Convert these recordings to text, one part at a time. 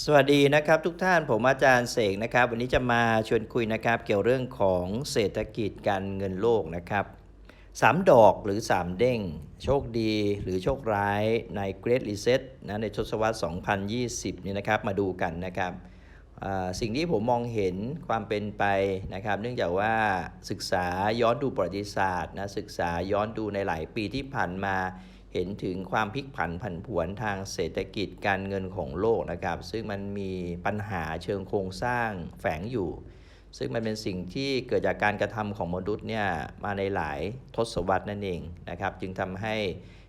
สวัสดีนะครับทุกท่านผมอาจารย์เสกนะครับ วันนี้จะมาชวนคุยนะครับ เกี่ยวเรื่องของเศรษฐกิจการเงินโลกนะครับสามดอกหรือ 3 เด้ง โชคดีหรือโชคร้ายใน Great Reset นะในทศวรรษ 2020 นี่นะครับมาดูกันนะครับสิ่งที่ผมมองเห็นความเป็นไปนะครับ เนื่องจากว่าศึกษาย้อนดูประวัติศาสตร์นะศึกษาย้อนดูในหลายปีที่ผ่านมา เห็นถึงความพลิกผันผันผวนทางเศรษฐกิจการเงินของโลกนะครับ ซึ่งมันมีปัญหาเชิงโครงสร้างแฝงอยู่ ซึ่งมันเป็นสิ่งที่เกิดจากการกระทำของมนุษย์เนี่ยมาในหลายทศวรรษนั่นเองนะครับ จึงทำให้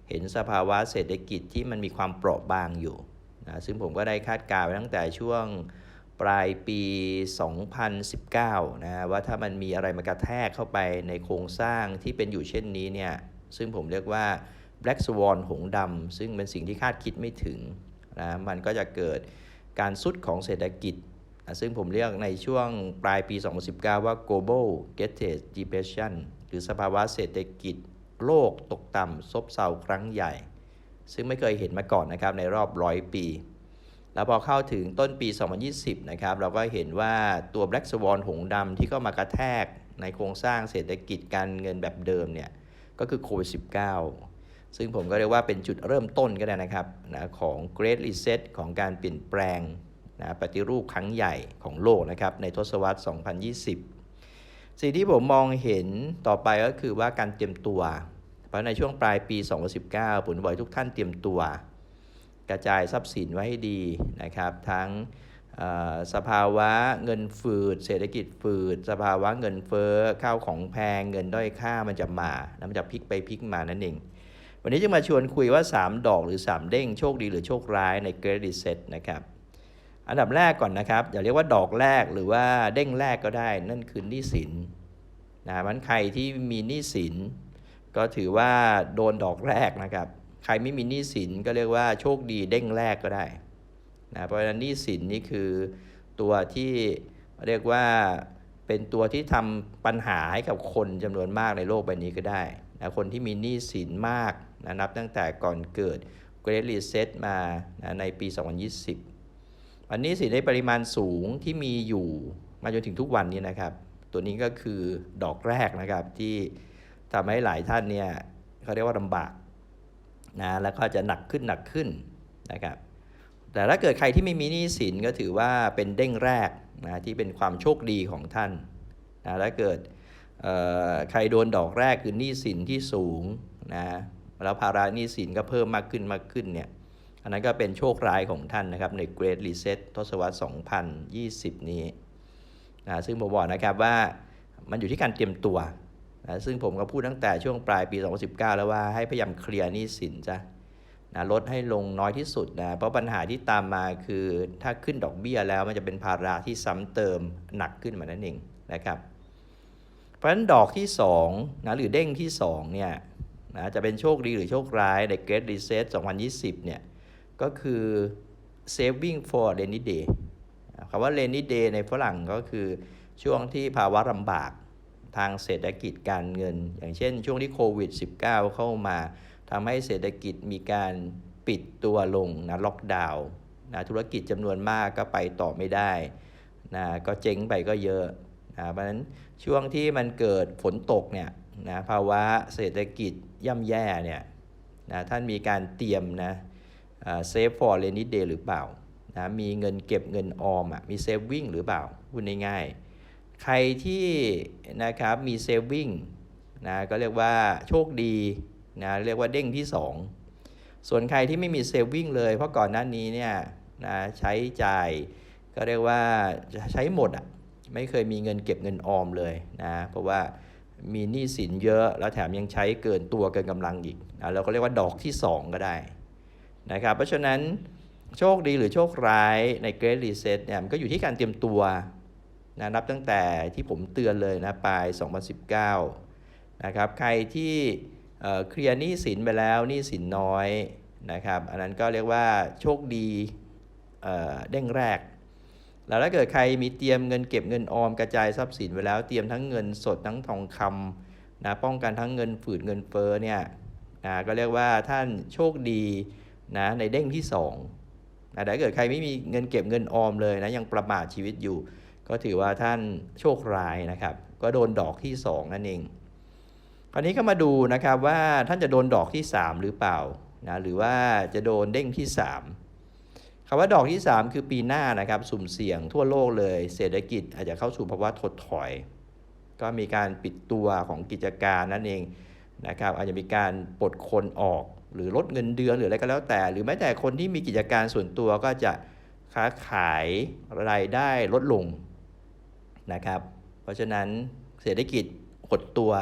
เห็นสภาวะเศรษฐกิจที่มันมีความเปราะบางอยู่นะซึ่งผมก็ได้คาดการณ์ไว้ตั้งแต่ช่วงปลายปี 2019 นะว่าถ้ามันมีอะไรมากระแทกเข้าไปในโครงสร้างที่เป็นอยู่เช่นนี้เนี่ยซึ่งผมเรียกว่า Black Swan หงดำซึ่งเป็นสิ่งที่คาดคิดไม่ถึงนะมันก็จะเกิดการสุดของเศรษฐกิจนะซึ่งผมเรียกในช่วงปลายปี 2019 ว่า global g e t a g e depression หรือสภาวะเศรษฐกิจโลกตกต่ำซบเซาครั้งใหญ่ ซึ่งไม่เคยเห็นมาก่อนนะครับในรอบร้อยปี แล้วพอเข้าถึงต้นปี 2020 นะครับเราก็เห็นว่าตัว Black Swan หงดำที่เข้ามากระแทกในโครงสร้างเศรษฐกิจการเงินแบบเดิมเนี่ยก็คือโควิด -19 ซึ่งผมก็เรียกว่าเป็นจุดเริ่มต้นก็ได้นะครับนะของ Great Reset ของการเปลี่ยนแปลงนะปฏิรูปครั้งใหญ่ของโลกนะครับในทศวรรษ 2020 สิ่งที่ผมมองเห็นต่อไปก็คือว่าการเตรียมตัว เพราะในช่วงปลายปี 2019 ผมบอกให้ทุกท่านเตรียมตัว กระจายทรัพย์สินไว้ให้ดีนะครับ ทั้งสภาวะเงินฝืด เศรษฐกิจฝืด สภาวะเงินเฟ้อข้าวของแพง เงินด้อยค่ามันจะมาแล้วมันจะพลิกไปพลิกมานั่นเอง วันนี้จะมาชวนคุยว่า 3 ดอกหรือ 3 เด้งโชคดีหรือโชคร้ายใน Great Reset นะครับ อันดับแรกก่อนนะครับอย่าเรียกว่าดอกแรกหรือว่าเด้งแรกก็ได้ นั่นคือหนี้สินนะมันใครที่มีหนี้สิน ก็ถือว่าโดนดอกแรกนะครับ ใครไม่มีหนี้สินก็เรียกว่าโชคดีเด้งแรกก็ได้นะเพราะฉะนั้นหนี้สินนี่คือตัวที่เรียกว่าเป็นตัวที่ทำปัญหาให้กับคนจำนวนมากในโลกใบนี้ก็ได้นะคนที่มีหนี้สินมาก นะนับตั้งแต่ก่อนเกิด Great Reset มานะในปี 2020อันนี้สินในปริมาณสูงที่มีอยู่มาจนถึงทุกวันนี้นะครับ ตัวนี้ก็คือดอกแรกนะครับที่ทำให้หลายท่านเนี่ยเขาเรียกว่าลำบากนะแล้วก็จะหนักขึ้นหนักขึ้นนะครับแต่ถ้าเกิดใครที่ไม่มีหนี้สินก็ถือว่าเป็นเด้งแรกนะที่เป็นความโชคดีของท่านนะถ้าเกิดใครโดนดอกแรกคือหนี้สินที่สูงนะ แล้วภาระหนี้สินก็เพิ่มมากขึ้นมากขึ้นเนี่ยอันนั้นก็เป็นโชคร้ายของท่านนะครับใน Great Reset ทศวรรษ 2020 นี้นะซึ่งผมบอกนะครับว่ามันอยู่ที่การเตรียมตัวนะซึ่งผมก็พูดตั้งแต่ช่วงปลายปี 2019 แล้วว่าให้พยายามเคลียร์หนี้สินจ้ะนะลดให้ลงน้อยที่สุดนะเพราะปัญหาที่ตามมาคือถ้าขึ้นดอกเบี้ยแล้วมันจะเป็นภาระที่ซ้ำเติมหนักขึ้นมานั่นเองนะครับ เพราะฉะนั้นดอกที่2นะหรือเด้งที่2เนี่ย นะจะเป็นโชคดีหรือโชคร้ายใน Great Reset 2020 เนี่ย ก็คือ saving for rainy day คำว่า rainy day ในฝรั่งก็คือช่วงที่ภาวะลำบากทางเศรษฐกิจการเงิน อย่างเช่นช่วงที่โควิด -19 เข้ามาทำให้เศรษฐกิจมีการปิดตัวลงนะล็อกดาวน์นะธุรกิจจำนวนมากก็ไปต่อไม่ได้นะก็เจ๊งไปก็เยอะนะเพราะฉะนั้นช่วงที่มันเกิดฝนตกเนี่ยนะภาวะเศรษฐกิจ ย่ำแย่เนี่ยนะท่านมีการเตรียมนะเซฟฟอร์เรนิเดย์หรือเปล่านะมีเงินเก็บเงินออมอะมีเซฟวิ่งหรือเปล่าพูดง่ายๆใครที่นะครับมีเซฟวิ่งนะก็เรียกว่าโชคดีนะเรียกว่าเด้งที่ 2 ส่วนใครที่ไม่มีเซฟวิ่งเลย เพราะก่อนหน้านี้เนี่ยนะใช้จ่ายก็เรียกว่าใช้หมดอะไม่เคยมีเงินเก็บเงินออมเลยนะเพราะว่า มีหนี้สินเยอะแล้วแถมยังใช้เกินตัวเกินกำลังอีกนะเราก็เรียกว่าดอกที่ 2 ก็ได้นะครับเพราะฉะนั้นโชคดีหรือโชคร้ายใน Great Reset เนี่ยมันก็อยู่ที่การเตรียมตัวนะนับตั้งแต่ที่ผมเตือนเลยนะปลาย 2019นะครับใครที่เคลียร์หนี้สินไปแล้วหนี้สินน้อยนะครับอันนั้นก็เรียกว่าโชคดีเด้งแรก แล้วถ้าเกิดใครมีเตรียมเงินเก็บเงินออมกระจายทรัพย์สินไว้แล้วเตรียมทั้งเงินสดทั้งทองคำนะป้องกันทั้งเงินฝืดเงินเฟ้อเนี่ยนะก็เรียกว่าท่านโชคดีนะในเด้งที่2นะแต่ถ้าเกิดใครไม่มีเงินเก็บเงินออมเลยนะยังประมาทชีวิตอยู่ ก็ถือว่าท่านโชคร้ายนะครับ ก็โดนดอกที่ 2 นั่นเอง คราวนี้ก็มาดูนะครับว่าท่านจะโดนดอกที่ 3 หรือเปล่านะหรือว่าจะโดนเด้งที่3คำว่าดอกที่ 3 คือปีหน้านะครับ สุ่มเสี่ยงทั่วโลกเลย เศรษฐกิจอาจจะเข้าสู่ภาวะถดถอย ก็มีการปิดตัวของกิจการนั่นเองนะครับ อาจจะมีการปลดคนออก หรือลดเงินเดือนหรืออะไรก็แล้วแต่ หรือแม้แต่คนที่มีกิจการส่วนตัวก็จะค้าขายรายได้ลดลงนะครับ เพราะฉะนั้นเศรษฐกิจหดตัว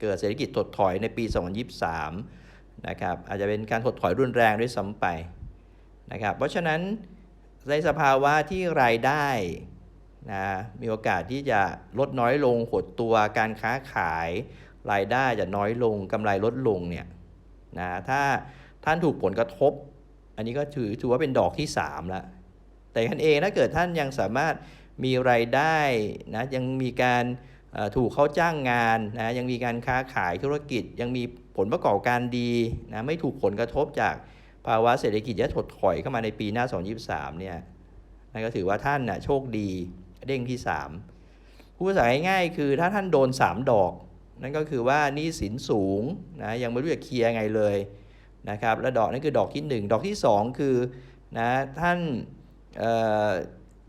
เกิดเศรษฐกิจถดถอยในปี 2023 นะครับ อาจจะเป็นการถดถอยรุนแรงด้วยซ้ำไป นะครับ เพราะฉะนั้นในสภาวะที่รายได้นะมีโอกาสที่จะลดน้อยลงหดตัวการค้าขายรายได้จะน้อยลงกำไรลดลงเนี่ยนะถ้าท่านถูกผลกระทบ อันนี้ก็ถือถือว่าเป็นดอกที่3แล้วแต่ท่านเองถ้าเกิดท่านยังสามารถมีรายได้นะยังมีการถูกเขาจ้างงานนะยังมีการค้าขายธุรกิจ ยังมีผลประกอบการดีนะไม่ถูกผลกระทบจาก ภาวะเศรษฐกิจที่ถดถอยเข้ามาในปีหน้า 2023 เนี่ยนั่นก็ถือว่าท่านน่ะโชคดีเด้งที่ 3 ผู้ภาษาง่ายๆคือถ้าท่านโดน 3 ดอก นั่นก็คือว่านี้สินสูงนะยังไม่รู้จะเคลียร์ไงเลยนะครับและดอกนั่นคือดอกที่ 1 ดอกที่ 2 คือนะท่านเออ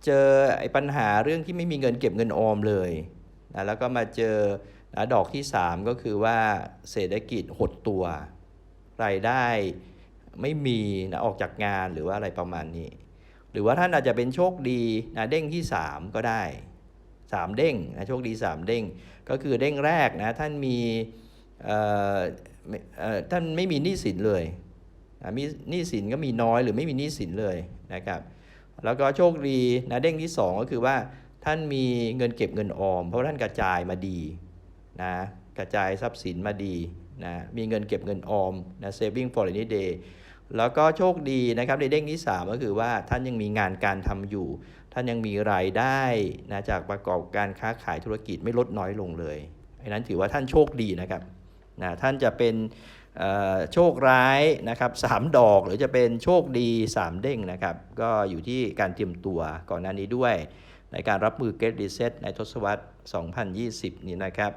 เจอไอ้ปัญหาเรื่องที่ไม่มีเงินเก็บเงินออมเลยนะแล้วก็มาเจอนะดอกที่ 3 ก็คือว่าเศรษฐกิจหดตัวรายได้ ไม่มีนะออกจากงานหรือว่าอะไรประมาณนี้ หรือว่าท่านอาจจะเป็นโชคดีนะเด้งที่ 3 ก็ได้ 3 เด้งนะโชคดี 3 เด้ง ก็คือเด้งแรกนะท่านมีเอ่อเอ่อท่านไม่มีหนี้สินเลยนะมีหนี้สินก็มีน้อยหรือไม่มีหนี้สินเลยนะครับ แล้วก็โชคดีนะเด้งที่ 2 ก็คือว่าท่านมีเงินเก็บเงินออม เพราะท่านกระจายมาดีนะกระจายทรัพย์สินมาดีนะมีเงินเก็บเงินออมนะ saving for rainy day แล้วก็โชคดีนะครับในเด้งที่ 3 ก็คือว่าท่านยังมีงานการทำอยู่ ท่านยังมีรายได้นะจากประกอบการค้าขายธุรกิจไม่ลดน้อยลงเลยอันนั้นถือว่าท่านโชคดีนะครับนะท่านจะเป็นโชคร้ายนะครับสามดอกหรือจะเป็นโชคดี 3 เด้งนะครับ ก็อยู่ที่การเตรียมตัวก่อนหน้านี้ด้วย ในการรับมือ Great Reset ในทศวรรษ 2020 นี้นะครับ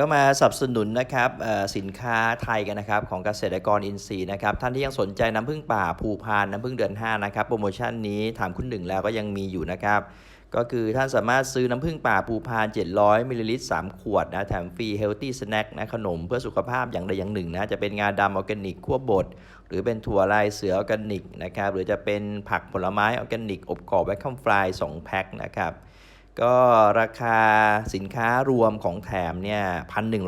ก็มาสนับสนุนนะครับสินค้าไทยกันนะครับของเกษตรกรอินทรีย์นะครับท่านที่ยังสนใจน้ำผึ้งป่าภูพานน้ำผึ้งเดือน5นะครับโปรโมชั่นนี้ถามคุณหนึ่งแล้วก็ยังมีอยู่นะครับก็คือท่านสามารถซื้อน้ำผึ้งป่าภูพาน 700มิลลิลิตร3ขวดนะแถมฟรีเฮลตี้สแน็คนะขนมเพื่อสุขภาพอย่างใดอย่างหนึ่งนะจะเป็นงาดำออร์แกนิกคั่วบดหรือเป็นถั่วลายเสือออร์แกนิกนะครับหรือจะเป็นผักผลไม้ออร์แกนิกอบกรอบแวคคัมฟราย2แพ็คนะครับ ก็ราคาสินค้ารวมของแถมเนี่ยพันหนึ่ง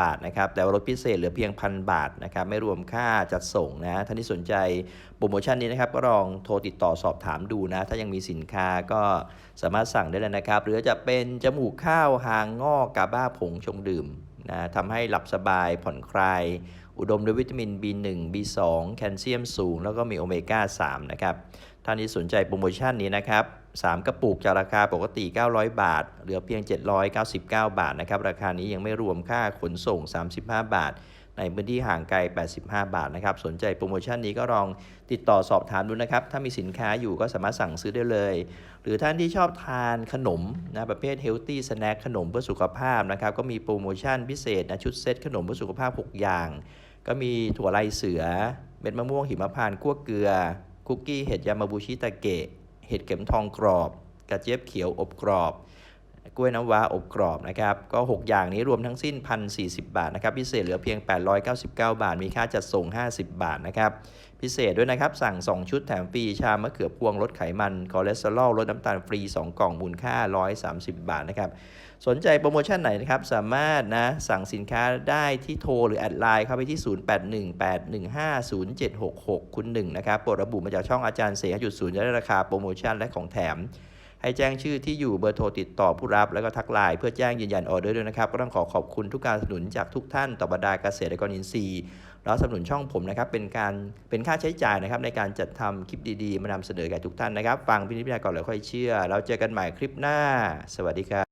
บาทนะครับ แต่ว่าลดพิเศษเหลือเพียงพันบาทนะครับ ไม่รวมค่าจัดส่งนะ ท่านที่สนใจโปรโมชั่นนี้นะครับ ก็ลองโทรติดต่อสอบถามดูนะ ถ้ายังมีสินค้าก็สามารถสั่งได้เลยนะครับ หรือจะเป็นจมูกข้าวหางงอกกาบ้าผงชงดื่มนะทำให้หลับสบายผ่อนคลาย อุดมด้วยวิตามิน B1 B2 แคลเซียมสูง แล้วก็มีโอเมก้า 3 นะครับ ท่านที่สนใจโปรโมชั่นนี้นะครับ 3 กระปุกจากราคาปกติ 900 บาท เหลือเพียง 799 บาทนะครับ ราคานี้ยังไม่รวมค่าขนส่ง 35 บาท ในพื้นที่ห่างไกล 85 บาทนะครับ สนใจโปรโมชั่นนี้ก็ลองติดต่อสอบถามดูนะครับ ถ้ามีสินค้าอยู่ก็สามารถสั่งซื้อได้เลย หรือท่านที่ชอบทานขนมนะประเภทเฮลตี้สแน็คขนมเพื่อสุขภาพนะครับ ก็มีโปรโมชั่นพิเศษนะชุดเซตขนมเพื่อสุขภาพ 6 อย่าง ก็มีถั่วลายเสือ เม็ดมะม่วงหิมพานต์คั่วเกลือ คุกกี้เห็ดยามาบูชิตาเกะ เห็ดเข็มทองกรอบ กระเจี๊ยบเขียวอบกรอบ กล้วยน้ำว้าอบกรอบนะครับ ก็ 6 อย่างนี้รวมทั้งสิ้น 1,040 บาทนะครับ พิเศษเหลือเพียง 899 บาท มีค่าจัดส่ง 50 บาทนะครับ พิเศษด้วยนะครับ สั่ง 2 ชุดแถมฟรีชามะเขือพวงลดไขมันคอเลสเตอรอลลดน้ำตาลฟรี 2 กล่องมูลค่า 130 บาทนะครับ สนใจโปรโมชั่นไหนนะครับ สามารถนะสั่งสินค้าได้ที่โทรหรือแอดไลน์เข้าไปที่ 0818150766 คุณหนึ่งนะครับโปรดระบุมาจากช่องอาจารย์เสหจุดศูนย์จะได้ราคาโปรโมชั่นและของแถม ให้แจ้งชื่อที่อยู่เบอร์โทรติดต่อผู้รับ แล้วก็ทักไลน์เพื่อแจ้งยืนยันออเดอร์ด้วยนะครับ ก็ต้องขอขอบคุณทุกการสนับสนุนจากทุกท่านต่อบรรดาเกษตรกรอินทรีย์แล้วสนับสนุนช่องผมนะครับเป็นการเป็นค่าใช้จ่ายนะครับในการจัดทำคลิปดีๆ มานำเสนอแก่ทุกท่านนะครับ ฟังพินิจพิจารณาก่อนแล้วค่อยเชื่อ แล้วเจอกันใหม่คลิปหน้า สวัสดีครับ